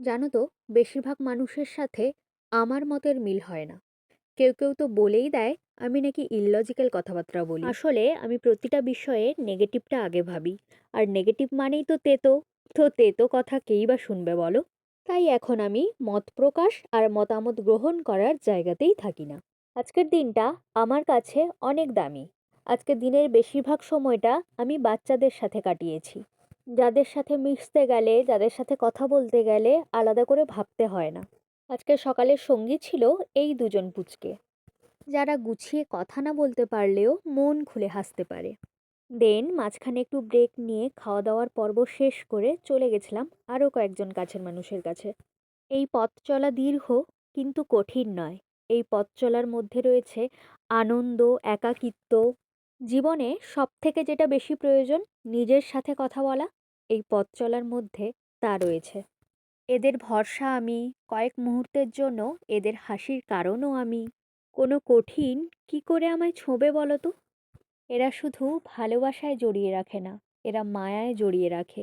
জানো তো, বেশিরভাগ মানুষের সাথে আমার মতের মিল হয় না। কেউ কেউ তো বলেই দেয়, আমি নাকি ইললজিক্যাল কথাবার্তা বলি। আসলে আমি প্রতিটা বিষয়ে নেগেটিভটা আগে ভাবি। আর নেগেটিভ মানেই তো তেতো। তো তেতো কথা কেই বা শুনবে বলো? তাই এখন আমি মত প্রকাশ আর মতামত গ্রহণ করার জায়গাতেই থাকি না। আজকের দিনটা আমার কাছে অনেক দামি। আজকে দিনের বেশিরভাগ সময়টা আমি বাচ্চাদের সাথে কাটিয়েছি। যাদের সাথে মিশতে গেলে, যাদের সাথে কথা বলতে গেলে আলাদা করে ভাবতে হয় না। আজকে সকালের সঙ্গী ছিল এই দুজন পুচকে। যারা গুছিয়ে কথা না বলতে পারলেও মন খুলে হাসতে পারে। দেন মাঝখানে একটু ব্রেক নিয়ে খাওয়া দাওয়ার পর্ব শেষ করে চলে গেছিলাম আরও কয়েকজন কাছের মানুষের কাছে। এই পথ চলা দীর্ঘ কিন্তু কঠিন নয়। এই পথ চলার মধ্যে রয়েছে আনন্দ, একাকিত্ব জীবনে সব থেকে যেটা বেশি প্রয়োজন নিজের সাথে কথা বলা, এই পথ চলার মধ্যে তা রয়েছে। এদের ভরসা আমি, কয়েক মুহূর্তের জন্য এদের হাসির কারণও আমি। কোনো কঠিন কি করে আমায় ছোঁবে বলো তো? এরা শুধু ভালোবাসায় জড়িয়ে রাখে না, এরা মায়ায় জড়িয়ে রাখে।